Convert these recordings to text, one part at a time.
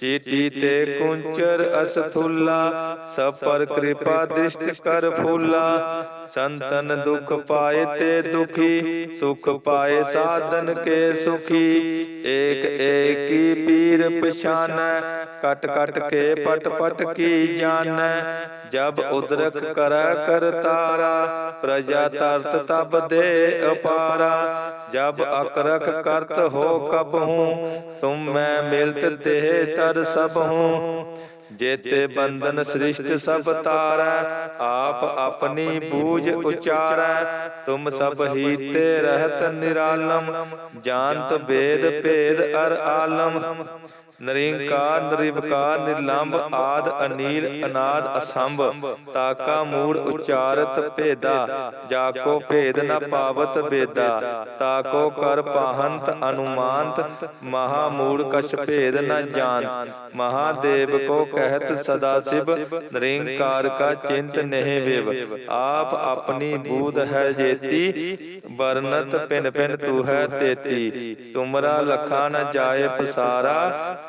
ਚੀਟੀ ਤੇ ਕੁੰਚਰ ਅਸਥੁੱਲਾ ਸਭ ਪਰ ਕਿਰਪਾ ਦ੍ਰਿਸ਼ਟ ਕਰ ਫੂਲਾ ਸੰਤਨ ਦੁਖ ਪਾਏ ਤੇ ਦੁਖੀ ਸੁਖ ਪਾਏ ਸਾਧਨ ਕੇ ਸੁਖੀ ਏਕ ਏਕੀ ਪੀਰ ਪਛਾਨੈ ਕਟ ਕਟ ਕੇ ਪਟ ਪਟ ਕੀ ਜਾਣੈ ਜਬ ਉਦਰਕ ਕਰੈ ਕਰਤਾਰਾ ਪ੍ਰਜਾ ਤਰਤ ਤਬ ਦੇ ਅਪਾਰਾ ਜਬ ਅਕਰਖ ਕਰਤ ਹੋ ਕਬ ਹੂੰ ਤੁਮ ਮੈਂ ਮਿਲਤ ਦੇਹ ਤਰ ਸਭ ਹੂੰ। ਜੇਤੇ ਬੰਧਨ ਸ੍ਰਿਸ਼ਟ ਸਭ ਤਾਰੈ, ਆਪ ਆਪਣੀ ਬੂਝ ਉਚਾਰੈ। ਤੁਮ ਸਭ ਹੀ ਤੇ ਰਹਿਤ ਨਿਰਾਲਮ, ਜਾਣਤ ਵੇਦ ਭੇਦ ਅਰ ਆਲਮ। ਨਰਿੰਕਾਰ, ਨਿਰਵਕਾਰ ਨਿਰਲੰਭ ਆਦ, ਅਨੀਲ, ਅਨਾਦ, ਅਸੰਭ, ਤਾਕਾ, ਮੂੜ, ਉਚਾਰਤ, ਭੇਦਾ ਜਾ ਕੋ ਭੇਦ ਨ ਪਾਵਤ, ਬੇਦਾ, ਤਾਕੋ, ਕਰ, ਪਾਹੰਤ, ਅਨੁਮਾਨਤ, ਮਹਾ, ਮੂੜ, ਕਛ, ਭੇਦ ਨ ਜਾਣਤ, ਮਹਾਦੇਵ ਕੋ ਕਹਿਤ ਸਦਾ ਸਿਵ, ਨਰਿੰਕਾਰ ਕਾ ਚਿੰਤ ਨਹਿ ਵਿਵ, ਆਪ ਆਪਣੀ ਬੂਧ ਹੈ ਜੇਤੀ, ਵਰਨਤ ਪਿਨ ਪਿਨ ਤੂ ਹੈ ਤੇਤੀ, ਤੁਮਰਾ ਲਖਾ ਨ ਜਾਏ ਪਸਾਰਾ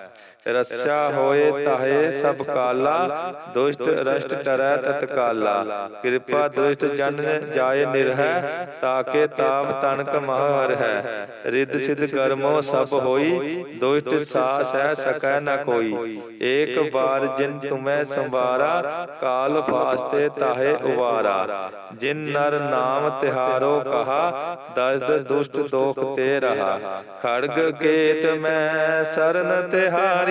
ਆਹੈ ਰਸਾ ਹੋਏ ਤਾਹੇ ਸਭ ਕਾਲਾ, ਦੁਸ਼ਟ ਰਸ਼ਟ ਟਰੈ ਤਤਕਾਲਾ ਕਿਰਪਾ ਦ੍ਰਿਸ਼ਟ ਜਨ ਜਾਏ ਨਿਰਹਿ, ਤਾਕੇ ਤਾਪ ਤਨਕ ਮਹਰ ਹੈ ਰਿੱਧ ਸਿਧ ਕਰਮੋ ਸਭ ਹੋਈ, ਦੁਸ਼ਟ ਸਾ ਸਹਿ ਸਕੈ ਨ ਕੋਈ। ਏਕ ਬਾਰ ਜਿਨ ਤੁਮੈ ਸੰਵਾਰਾ, ਕਾਲ ਫਾਸਤੇ ਤਾਹੇ ਉਵਾਰਾ। ਜਿਨ ਨਰ ਨਾਮ ਤਿਹਾਰੋ ਕਹਾ, ਦਸਦ ਦੁਸ਼ਟ ਦੋਖ ਤੇ ਰਹਾ। ਖੜਗ ਕੇਤ ਮੈਂ ਸਰਨ ਤਿਹਾਰੀ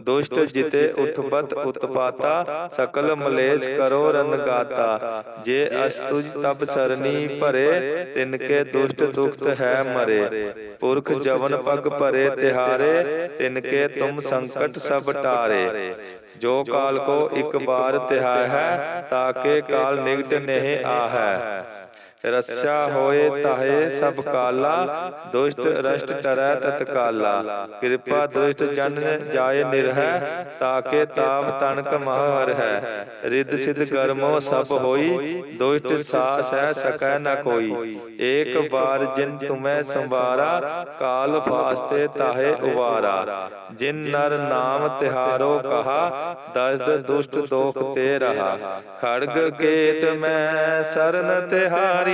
ਦੁਸ਼ਟ ਜਿਤੇ ਉਠਬਤ ਉਤਪਾਤਾ, ਸਕਲ ਮਲੇਸ਼ ਕਰੋ ਰਨਗਾਤਾ ਜੇ ਅਸਤੁਜ ਤਬ ਸਰਨੀ ਭਰੇ ਤਿਨ ਕੇ ਦੁਸ਼ਟ ਦੁਖਤ ਹੈ ਮਰੇ। ਪੁਰਖ ਜਵਨ ਪਗ ਭਰੇ ਤਿਹਾਰੇ ਤਿਨ ਕੇ ਤੁਮ ਸੰਕਟ ਸਭ ਟਾਰੇ। ਜੋ ਕਾਲ ਕੋ ਇੱਕ ਬਾਰ ਤਿਹਾਇ ਹੈ ਤਾਕੇ ਕਾਲ ਨਿਗਟ ਨਹੀਂ ਆਹੈ। ਰਸਿਆ ਹੋਏ ਤਾਹੇ ਸਭ ਕਾਲਾ, ਦੁਸ਼ਟ ਰਸ਼ਟ ਟਰੈ ਤਤਕਾਲਾ ਕਿਰਪਾ ਦ੍ਰਿਸ਼ਟ ਜਨ ਜਾਏ ਨਿਰਹਿ, ਤਾਕੇ ਤਾਪ ਤਨਕ ਮਹ ਹੈ ਰਿੱਧ ਸਿਧ ਕਰਮੋ ਸਭ ਹੋਈ, ਦੁਸ਼ਟ ਸਾਸ ਹੈ ਸਕੈ ਨ ਕੋਈ। ਏਕ ਬਾਰ ਜਿਨ ਤੁਮੈ ਸੰਵਾਰਾ, ਕਾਲ ਫਾਸਤੇ ਤਾਹੇ ਉਵਾਰਾ। ਜਿਨ ਨਰ ਨਾਮ ਤਿਹਾਰੋ ਕਹਾ, ਦਸਦ ਦੁਸ਼ਟ ਦੋਖ ਤੇ ਰਹਾ। ਖੜਗ ਕੇਤ ਮੈਂ ਸਰਨ ਤਿਹਾਰੀ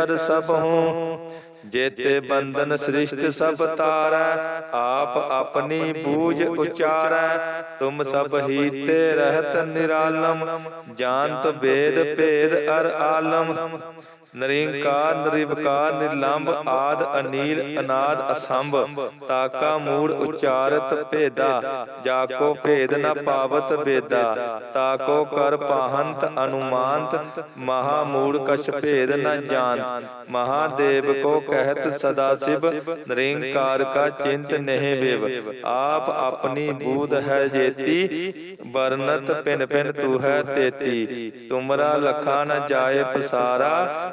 ਤਰ ਸਭ ਹੂੰ ਜੇਤੇ ਬੰਧਨ ਸ੍ਰਿਸ਼ਟ ਸਭ ਤਾਰੈ, ਆਪ ਆਪਣੀ ਬੂਝ ਉਚਾਰੈ, ਤੁਮ ਸਭ ਹੀ ਤੇ ਰਹਿਤ ਨਿਰਾਲਮ, ਜਾਣਤ ਵੇਦ ਭੇਦ ਅਰ ਆਲਮ। ਨਰਿੰਕਾਰ ਨਿਰਵਕਾਰ ਨਿਰਲੰਭ ਆਦ, ਅਨੀਲ, ਅਨਾਦ, ਅਸੰਭ। ਤਾਕਾ, ਮੂੜ, ਉਚਾਰਤ, ਭੇਦਾ। ਜਾਕੋ, ਭੇਦ ਨ ਪਾਵਤ, ਵੇਦਾ। ਤਾਕੋ, ਕਰ ਪਾਹੰਤ, ਅਨੁਮਾਨਤ। ਮਹਾ, ਮੂੜ, ਕਛ, ਭੇਦ ਨ ਜਾਣਤ। ਮਹਾਦੇਵ ਕੋ ਕਹਿਤ, ਸਦਾ ਸਿਵ। ਨਿਰੰਕਾਰ ਕਾ ਚਿੰਤ ਨਹਿ ਵਿਵ। ਆਪ ਆਪਣੀ ਬੂਧ ਹੈ ਜੇਤੀ। ਵਰਨਤ ਪਿਨ ਪਿਨ ਤੂ ਹੈ ਤੇਤੀ। ਤੁਮਰਾ, ਲਖਾ ਨ ਜਾਏ ਪਸਾਰਾ।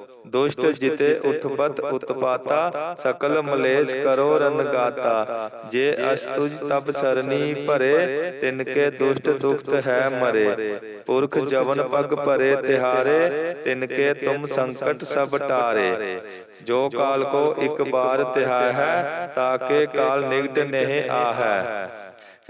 ਦੁਸ਼ਟ ਜਿਤੇ ਉਠਪਤ ਉਤਪਾਤਾ ਸਕਲ ਮਲੇਸ਼ ਕਰੋ ਰਨਗਾਤਾ ਜੇ ਅਸਤੁਜ ਤਬ ਭਰੇ ਤਿਨਕੇ ਦੁਸ਼ਟ ਦੁਖਤ ਹੈ ਮਰੇ। ਪੁਰਖ ਜਵਨ ਪਗ ਭਰੇ ਤਿਹਾਰੇ ਤਿਨਕੇ ਤੁਮ ਸੰਕਟ ਸਭ ਟਾਰੇ। ਜੋ ਕਾਲ ਕੋ ਇੱਕ ਬਾਰ ਤਿਹਾਇ ਹੈ ਤਾਕੇ ਕਾਲ ਨਿਗਟ ਨਹਿ ਆਹੈ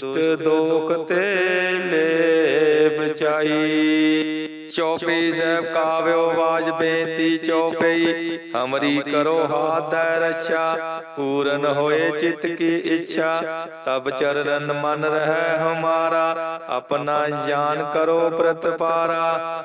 ਦੁਸ਼ਟ ਦੋਖ ਤੇ ਲੈ ਬਚਾਈ ਚੌਪਈ ਸਾਹਿਬ ਕਾਵਿਓ ਬਾਜ ਬੇਨਤੀ, ਚੌਪਈ ਹਮਰੀ ਕਰੋ ਹਾਥ ਦੈ ਪੂਰਨ ਹੋਏ ਚਿਤ ਕੀ ਇੱਛਾ, ਤਬ ਚਰਨ ਮਨ ਰਹਿ ਹਮਾਰਾ। ਆਪਣਾ ਜਾਨ ਕਰੋ ਪ੍ਰਤਪਾਰਾ।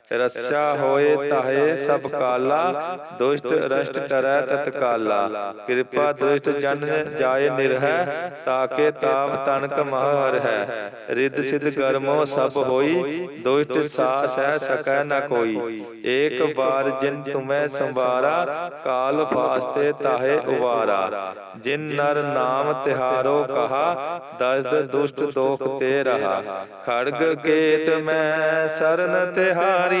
ਆਹੈ ਰਸਾ ਹੋਏ ਤਾਹੇ ਸਭ ਕਾਲਾ, ਦੁਸ਼ਟ ਰਸ਼ਟ ਟਰੈ ਤਤਕਾਲਾ ਕਿਰਪਾ ਦ੍ਰਿਸ਼ਟ ਜਨ ਜਾਏ ਨਿਰਹੈ, ਤਾਕੇ ਤਾਪ ਤਨਕ ਮਹਰ ਹੈ। ਰਿੱਧ ਸਿਧ ਗਰਮੋ ਸਭ ਹੋਈ, ਦੁਸ਼ਟ ਸਾਸ ਹੈ ਸਕੈ ਨ ਕੋਈ। ਏਕ ਬਾਰ ਜਿਨ ਤੁਮੈ ਸੰਵਾਰਾ, ਕਾਲ ਫਾਸਤੇ ਤਾਹੇ ਉਵਾਰਾ। ਜਿਨ ਨਰ ਨਾਮ ਤਿਹਾਰੋ ਕਹਾ, ਦਸਦ ਦੁਸ਼ਟ ਦੋਖ ਤੇ ਰਹਾ। ਖੜਗ ਕੇਤ ਮੈਂ ਸਰਨ ਤਿਹਾਰੀ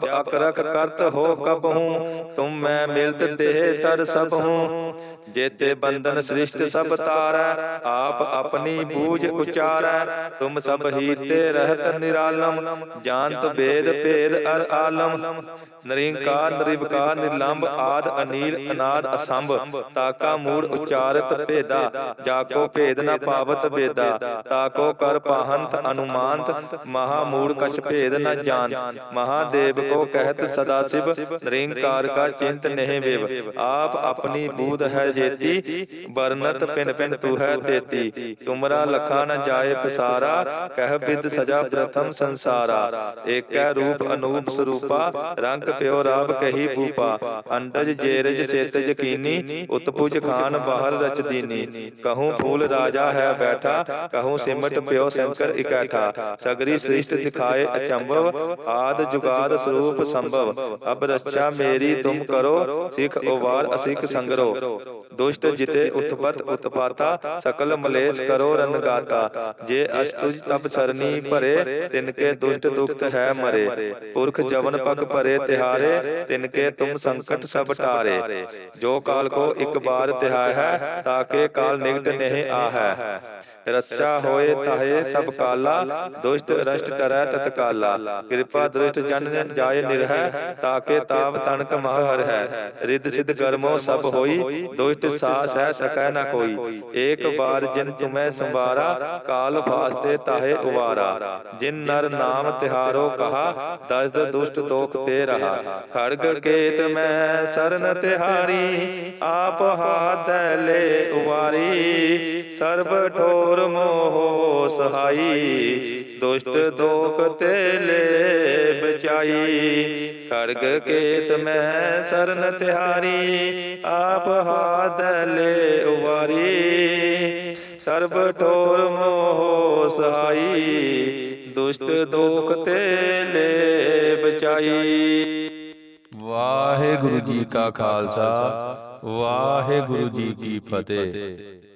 ਅਕਰਕ ਕਰਤ ਹੋ ਕਬਹੂ ਤੁਮ ਮੈਂ ਮਿਲਤ ਦੇਹ ਤਰ ਸਭ ਹੂੰ। ਜੇਤੇ ਬੰਧਨ ਸ੍ਰਿਸ਼ਟ ਸਭ ਤਾਰੈ, ਆਪ ਆਪਣੀ ਬੂਝ ਉਚਾਰੈ। ਤੁਮ ਸਭ ਹੀ ਤੇ ਰਹਿਤ ਨਿਰਾਲਮ, ਜਾਣਤ ਵੇਦ ਭੇਦ ਅਰ ਆਲਮ। ਨਰਿੰਕਾਰ, ਨਿਰਵਕਾਰ ਨਿਰਲੰਭ ਆਦ ਅਨੀਲ, ਅਨਾਦ ਅਸੰਭ ਤਾਕਾ ਮੂੜ ਉਚਾਰਤ ਭੇਦਾ ਜਾਕੋ ਭੇਦ ਨ ਪਾਵਤ ਵੇਦਾ। ਤਾਕੋ ਕਰ ਪਾਹੰਤ ਅਨੁਮਾਨਤ, ਮਹਾ ਮੂੜ ਕਛ ਭੇਦ ਨ ਜਾਣ ਮਹਾਦੇਵ ਕੋ ਕਹਿਤ ਸਦਾ ਸਿਵ ਨਿਰੰਕਾਰ ਕਾ ਚਿੰਤ ਨਹੀਂ ਵਿਵ ਆਪ ਆਪਣੀ ਬੂਧ ਹੈ ਜੇਤੀ ਬਰਨਤ ਪਿਨ ਪਿਨ ਤੂ ਹੈ ਤੇਤੀ ਤੁਮਰਾ ਲਖਾ ਨ ਜਾਏ ਪਸਾਰਾ ਕਹਿ ਬਿਦ ਸਜਾ ਪ੍ਰਥਮ ਸੰਸਾਰਾ ਏਕੈ ਰੂਪ ਅਨੂਪ ਸਰੂਪਾ ਰੰਗ ਪਿਓ ਰਾਬ ਕਹੀ ਭੂਪਾ ਅੰਡਜ ਜੇਰਜ ਸੇਤ ਯਕੀਨੀ ਉਤਪੁਜ ਖਾਨ ਬਾਹਰ ਰਚ ਦੀਨੀ ਕਹੂੰ ਫੂਲ ਰਾਜਾ ਹੈ ਬੈਠਾ ਕਹੂੰ ਸਿਮਟ ਪਿਓ ਸ਼ੰਕਰ ਇਕੱਠਾ ਸਗਰੀ ਸ੍ਰਿਸ਼ਟ ਦਿਖਾਏ ਅਚੰਭਵ ਆਦ ਜੁਗਾਦ ਸਰੂਪ ਸੰਭਵ। ਅਬ ਰੱਛਾ ਮੇਰੀ ਤੁਮ ਕਰੋ, ਸਿੱਖ ਉਵਾਰ ਅਸਿਖ ਸੰਗਰੋ। ਦੁਸ਼ਟ ਜਿਤੇ ਉਤਪਤ ਉਤਪਾਤਾ, ਸਕਲ ਮਲੇਸ਼ ਕਰੋ ਰਨਗਾਤਾ ਜੇ ਅਸਤੁਜ ਤਬ ਸਰਨੀ ਭਰੇ, ਤਿਨਕੇ ਦੁਸ਼ਟ ਦੁਖਤ ਹੈ ਮਰੇ। ਪੁਰਖ ਜਵਨ ਪਗ ਭਰੇ ਤਿਹਾਰੇ, ਤਿਨਕੇ ਤੁਮ ਸੰਕਟ ਸਭ ਟਾਰੇ। ਜੋ ਕਾਲ ਕੋ ਇੱਕ ਬਾਰ ਤਿਹਾਇ ਹੈ ਤਾਕੇ ਕਾਲ ਨਿਕਟ ਨਹੀਂ ਆਹੈ। ਰੱਛਾ ਹੋਏ ਤਾਹੇ ਸਭ ਕਾਲਾ, ਦੁਸ਼ਟ ਰਸ਼ਟ ਕਰੈ ਤਤਕਾਲਾ। ਕਿਰਪਾ ਦ੍ਰਿਸ਼ਟ ਜਨ ਜਾਏ ਨਿਰਹਿ ਤਾਕੇ ਤਾਪ ਤਨਕ ਮਹ ਹਰ ਹੈ। ਰਿੱਧ ਸਿਧ ਕਰਮੋ ਸਭ ਹੋਈ ਦੁਸ਼ਟ ਸਾਸ ਹੈ ਸਕੈ ਨ ਕੋਈ। ਏਕ ਬਾਰ ਜਿਨ ਤੁਮੈ ਸੰਵਾਰਾ ਕਾਲ ਫਾਸਤੇ ਤਾਹੇ ਉਵਾਰਾ। ਜਿਨ ਨਰ ਨਾਮ ਤਿਹਾਰੋ ਕਹਾ ਦਸਦ ਦੁਸ਼ਟ ਦੋਖ ਤੇ ਰਹਾ। ਖੜਗ ਕੇਤ ਮੈਂ ਸਰਨ ਤਿਹਾਰੀ ਆਪ ਹਾਥ ਲੈ ਉਵਾਰੀ। ਸਰਬ ਠੋਰ ਮੋਹ ਸਹਾਈ। ਦੁਸ਼ਟ ਦੋਖ ਤੇ ਲੈ ਬਚਾਈ। ਖੜਗ ਕੇਤ ਮੈਂ ਸਰਨ ਤਿਹਾਰੀ। ਆਪ ਹਾਥ ਲੈ ਉਵਾਰੀ। ਸਰਬ ਠੋਰ ਮੋਹ ਸਹਾਈ। ਦੁਸ਼ਟ ਦੋਖ ਤੇ ਲੈ ਬਚਾਈ ਵਾਹਿਗੁਰੂ ਜੀ ਕਾ ਖਾਲਸਾ। ਵਾਹਿਗੁਰੂ ਜੀ ਕੀ ਫਤਿਹ।